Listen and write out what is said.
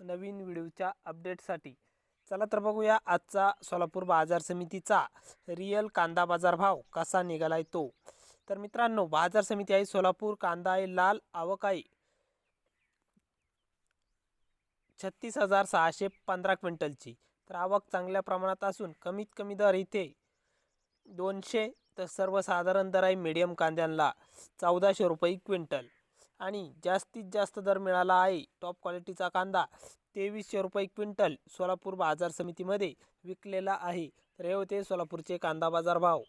नवीन व्हिडिओच्या अपडेटसाठी. चला तर बघूया आजचा सोलापूर बाजार समितीचा रिअल कांदा बाजार भाव कसा निघालाय तो. तर मित्रांनो बाजार समिती आहे सोलापूर कांदा आहे लाल आवक आहे छत्तीस हजार सहाशे पंधरा क्विंटलची. तर आवक चांगल्या प्रमाणात असून कमीत कमी दर इथे दोनशे तर सर्वसाधारण दर आहे मीडियम कांद्यांना चौदाशे रुपये क्विंटल. आणि जास्तीत जास्त दर मिळाला आहे. टॉप क्वालिटीचा कांदा तेवीसशे रुपये क्विंटल सोलापूर बाजार समितीमध्ये विकलेला आहे. तर हे होते सोलापूरचे कांदा बाजार भाव.